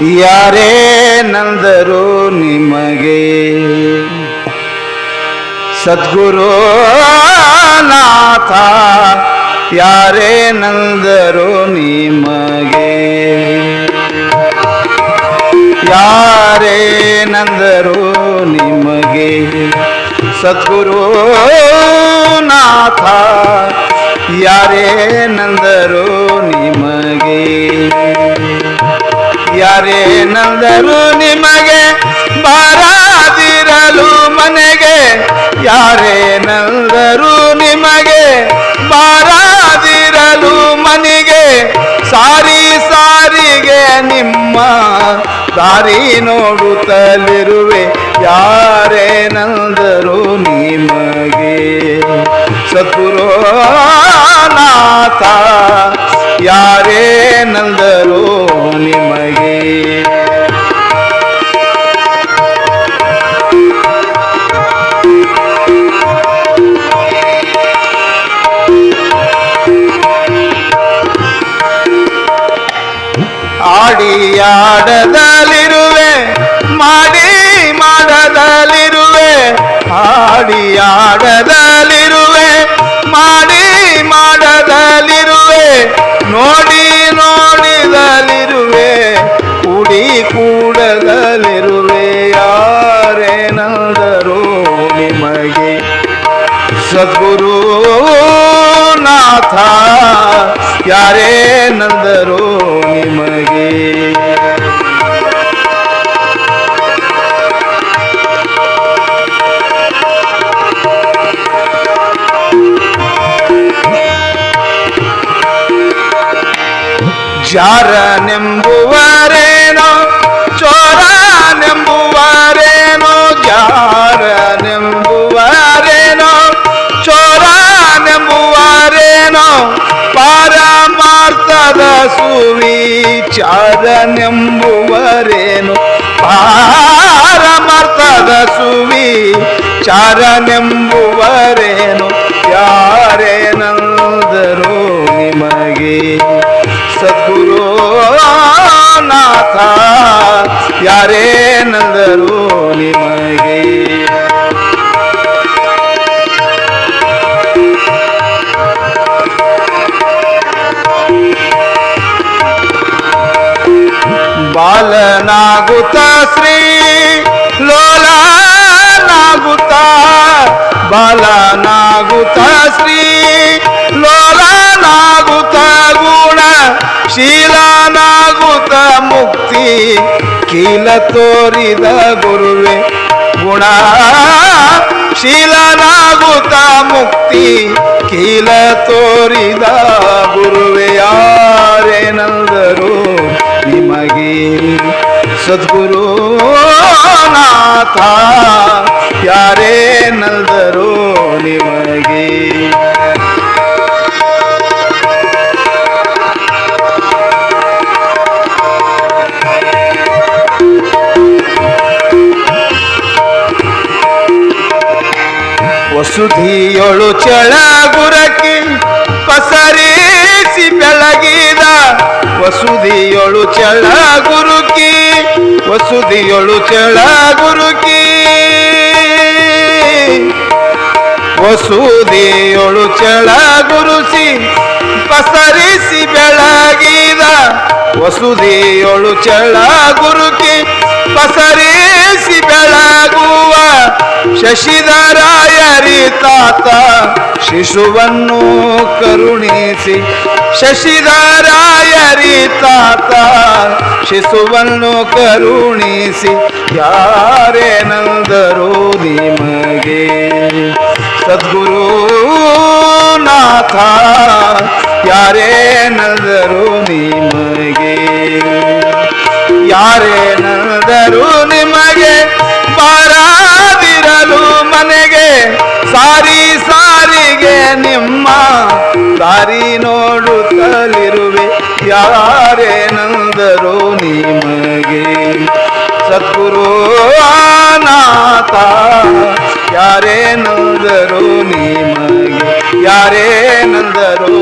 ಯಾರೇ ನಂದರು ನಿಮಗೆ? ಸದ್ಗುರು ನಾಥ ಯಾರೇ ನಂದರು ನಿಮಗೆ? ಯಾರೇ ನಂದರು ನಿಮಗೆ? ಸದ್ಗುರು ನಾಥ ಯಾರೇ ನಂದರು ನಿಮಗೆ? ಯಾರೇ ನಂದರು ನಿಮಗೆ ಬಾರಾದಿರಲು ಮನೆಗೆ ಯಾರೇ ನಂದರು ನಿಮಗೆ ಬಾರಾದಿರಲು ಮನೆಗೆ, ಸಾರಿ ಸಾರಿಗೆ ನಿಮ್ಮ ದಾರಿ ನೋಡುತ್ತಲಿರುವೆ ಯಾರೇ ನಂದರು ನಿಮಗೆ. ಸದ್ಗುರು ಆಡಿಯಾಡದಲ್ಲಿರುವೆ ಮಾಡಿ ಮಾಡದಲ್ಲಿರುವೆ ಆಡಿಯಾಡದಲ್ಲಿರುವೆ ಮಾಡಿ ಮಾಡದಲ್ಲಿರುವೆ ನೋಡಿ ನೋಡಿದಲ್ಲಿರುವೆ ಕುಡಿ ಕೂಡದಲ್ಲಿರುವೆ ಯಾರೇನಾದರೂ ನಿಮಗೆ ಸದ್ಗುರು ನಾಥ ಯಾರೇ ನಂದರು ನಿಮಗೆ. ಜಾರನೆಂಬುವರೆ ಸುವಿಚಾರನೆಂಬುವರೇನು ಪಾರಮಾರ್ಥದ ಸುವಿ ಚಾರನೆಂಬುವರೇನು? ಯಾರೇನಂದರು ನಿಮಗೆ ಸದ್ಗುರು ನಾಥ ಯಾರೇನಂದರು ನಿಮಗೆ ಬಾಲನಾಗುತ್ತ ಶ್ರೀ ಲೋಲನಾಗುತ್ತ, ಬಾಲನಾಗುತ್ತ ಶ್ರೀ ಲೋಲನಾಗುತ್ತ ಗುಣ, ಶೀಲನಾಗುತ್ತ ಮುಕ್ತಿ, ಕೀಲ ತೋರಿದ ಗುರುವೆ ಗುಣ. ಶೀಲನಾಗುತ್ತ ಮುಕ್ತಿ, ಕೀಲ ತೋರಿದ ಗುರುವೆ ಯಾರೇನಂದರು ಸದ್ಗುರು ನಾಥ ಯಾರೇ ನಲ್ದರು ನಿಮಗೆ. ವಸುಧಿಯೊಳು ಚಳಗುರಕಿ ಪಸರಿಸಿ ಬೆಳಗಿದ ವಸುಧಿಯೊಳು ಚಳಗುರುಕಿ ವಸುಧಿಯೊಳು ಚಳಗುರುಕಿ ಚಳ ಗುರುಸಿ ಪಸರಿಸಿ ಬೆಳಗಿದ ಹೊಸುದಿಯೊಳು ಚಳ ಗುರುಕಿ ಪಸರಿಸಿ ಬೆಳಗುವ ಶಶಿಧರಾಯರಿ ತಾತ ಶಿಶುವನ್ನು ಕರುಣಿಸಿ ಶಶಿಧರಾಯರಿ ತಾತ, ಶಿಶುವನ್ನು ಕರುಣಿಸಿ ಯಾರೇನಂದರು ನಿಮಗೆ. ಸದ್ಗುರು ನಾಥ ಯಾರೇನಂದರು ನಿಮಗೆ. ಯಾರೇನಂದರು ನಿಮಗೆ, ಬಾರಾದಿರಲು ಮನೆಗೆ ಸಾರಿ ನಿಮ್ಮ ದಾರಿ ನೋಡುತ್ತಲಿರುವೆ ಯಾರೇನಂದರು ನಿಮಗೆ? ಸದ್ಗುರು ನಾಥ ನಿಮಗೆ ಯಾರೇನಂದರು ನಿಮಗೆ? ಯಾರೇನಂದರು